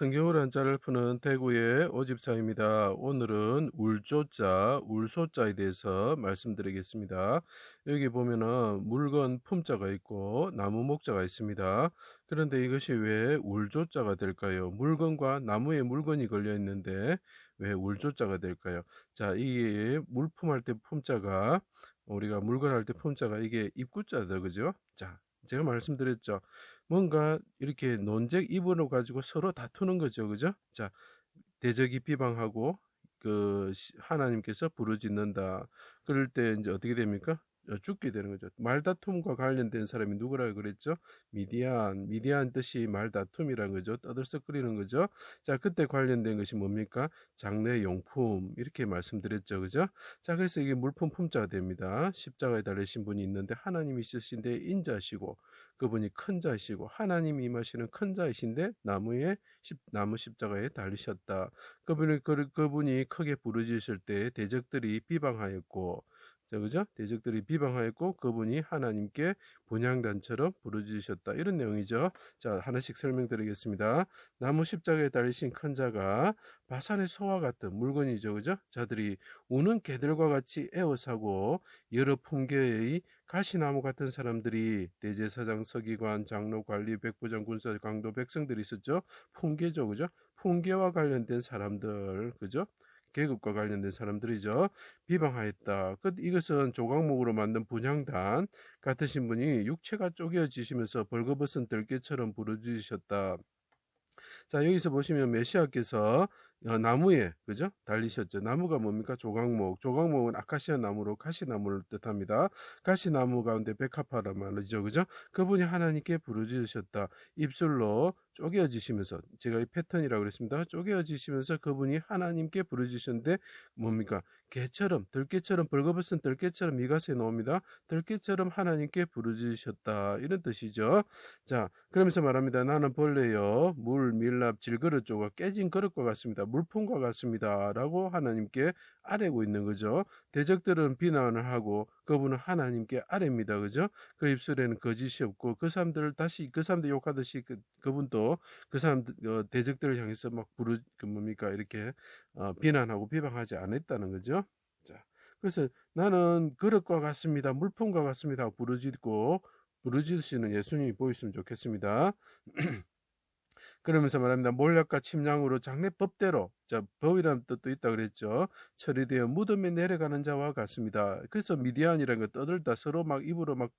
성경으로 한자를 푸는 대구의 오집사입니다. 오늘은 울조자, 울소자에 대해서 말씀드리겠습니다. 여기 보면은 물건 품자가 있고 나무 목자가 있습니다. 그런데 이것이 왜 울조자가 될까요? 물건과 나무에 물건이 걸려 있는데 왜 울조자가 될까요? 자, 이게 물품할 때 품자가 우리가 물건 할 때 품자가 이게 입구자다 그죠? 자, 제가 말씀드렸죠. 뭔가 이렇게 논쟁 입으로 가지고 서로 다투는 거죠. 그죠? 자, 대적이 비방하고 그 하나님께서 부르짖는다. 그럴 때 이제 어떻게 됩니까? 어, 죽게 되는 거죠. 말다툼과 관련된 사람이 누구라고 그랬죠? 미디안. 미디안 뜻이 말다툼이라는 거죠. 떠들썩거리는 거죠. 자, 그때 관련된 것이 뭡니까? 장래 용품. 이렇게 말씀드렸죠. 그죠? 자, 그래서 이게 물품 품자가 됩니다. 십자가에 달리신 분이 있는데 하나님이 있으신데 인자시고 그분이 큰 자이시고 하나님이 임하시는 큰 자이신데 나무에 십, 나무 십자가에 달리셨다. 그분이 그, 그분이 크게 부르짖으실 때 대적들이 비방하였고 자, 그죠? 대적들이 비방하였고 그분이 하나님께 분양단처럼 부르짖으셨다. 이런 내용이죠. 자, 하나씩 설명드리겠습니다. 나무 십자가에 달리신 큰 자가 바산의 소와 같은 물건이죠. 그죠? 자들이 우는 개들과 같이 에워사고 여러 풍계의 가시나무 같은 사람들이 대제사장, 서기관, 장로, 관리, 백부장, 군사, 강도, 백성들이 있었죠. 풍계죠. 그죠? 풍계와 관련된 사람들. 그죠? 계급과 관련된 사람들이죠. 비방하였다. 끝 이것은 조각목으로 만든 분향단 같으신 분이 육체가 쪼개어지시면서 벌거벗은 들깨처럼 부르짖으셨다. 자 여기서 보시면 메시아께서 어, 나무에 그죠? 달리셨죠. 나무가 뭡니까? 조각목. 조각목은 아카시아 나무로 가시나무를 뜻합니다. 가시나무 가운데 백합화란 말이죠. 그죠? 그분이 하나님께 부르짖으셨다. 입술로 쪼개어지시면서 제가 이 패턴이라고 그랬습니다. 쪼개어지시면서 그분이 하나님께 부르짖으셨는데 뭡니까? 개처럼 들깨처럼 벌거벗은 들깨처럼 미가세 나옵니다. 들깨처럼 하나님께 부르짖으셨다. 이런 뜻이죠. 자 그러면서 말합니다. 나는 벌레요. 물 밀랍 질그릇 조각 깨진 그릇과 같습니다 물품과 같습니다. 라고 하나님께 아뢰고 있는 거죠. 대적들은 비난을 하고 그분은 하나님께 아뢰입니다. 그죠? 그 입술에는 거짓이 없고 그 사람들을 다시 그 사람들 욕하듯이 그, 그분도 그 사람 어, 대적들을 향해서 막 부르 그 뭡니까 이렇게 어, 비난하고 비방하지 않았다는 거죠. 자, 그래서 나는 그릇과 같습니다. 물품과 같습니다. 부르짖고 부르짖으시는 예수님이 보였으면 좋겠습니다. 그러면서 말합니다. 몰약과 침량으로 장례법대로 자, 법이라는 뜻도 있다 그랬죠. 처리되어 무덤에 내려가는 자와 같습니다. 그래서 미디안이라는 거 떠들다 서로 막 입으로 막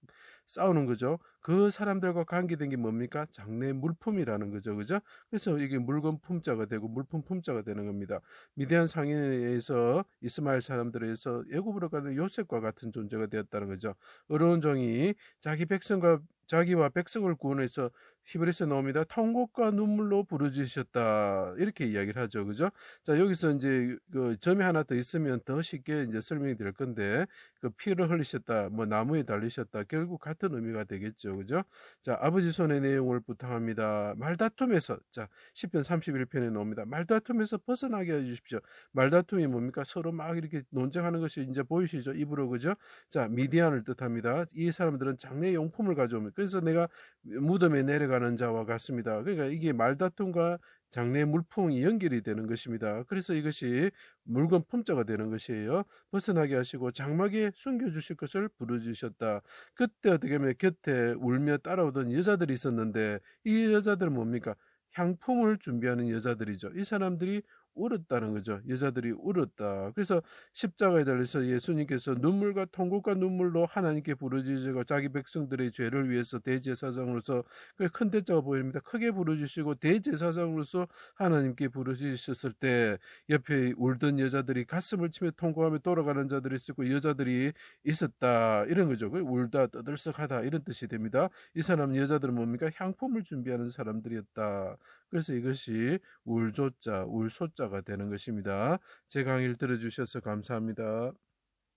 싸우는 거죠. 그 사람들과 관계된 게 뭡니까? 장래 물품이라는 거죠. 그죠? 그래서 이게 물건 품자가 되고 물품 품자가 되는 겁니다. 미디안 상인에서 이스마엘 사람들에서 애굽으로 가는 요셉과 같은 존재가 되었다는 거죠. 어려운 종이 자기 백성과 자기와 백성을 구원해서 히브리서 나옵니다. 통곡과 눈물로 부르짖으셨다. 이렇게 이야기를 하죠. 그죠? 자, 여기서 이제 그 점이 하나 더 있으면 더 쉽게 이제 설명이 될 건데, 그 피를 흘리셨다, 뭐 나무에 달리셨다, 결국 같은 의미가 되겠죠. 그죠? 자, 아버지 손의 내용을 부탁합니다. 말다툼에서, 자, 10편 31편에 나옵니다. 말다툼에서 벗어나게 해주십시오. 말다툼이 뭡니까? 서로 막 이렇게 논쟁하는 것이 이제 보이시죠? 입으로, 그죠? 자, 미디안을 뜻합니다. 이 사람들은 장례 용품을 가져옵니다. 그래서 내가 무덤에 내려가는 자와 같습니다. 그러니까 이게 말다툼과 장래 물품이 연결이 되는 것입니다. 그래서 이것이 물건 품자가 되는 것이에요. 벗어나게 하시고 장막에 숨겨주실 것을 부르주셨다. 그때 어떻게 하면 곁에 울며 따라오던 여자들이 있었는데 이 여자들은 뭡니까? 향품을 준비하는 여자들이죠. 이 사람들이 울었다는 거죠. 여자들이 울었다. 그래서 십자가에 달려서 예수님께서 눈물과 통곡과 눈물로 하나님께 부르짖으시고 자기 백성들의 죄를 위해서 대제사장으로서 그큰 대자가 보입니다. 크게 부르짖으시고 대제사장으로서 하나님께 부르짖으셨을 때 옆에 울던 여자들이 가슴을 치며 통곡하며 돌아가는 자들이 있었고 여자들이 있었다. 이런 거죠. 그 울다 떠들썩하다 이런 뜻이 됩니다. 이 사람 여자들은 뭡니까? 향품을 준비하는 사람들이었다. 그래서 이것이 울조자, 울소자가 되는 것입니다. 제 강의를 들어주셔서 감사합니다.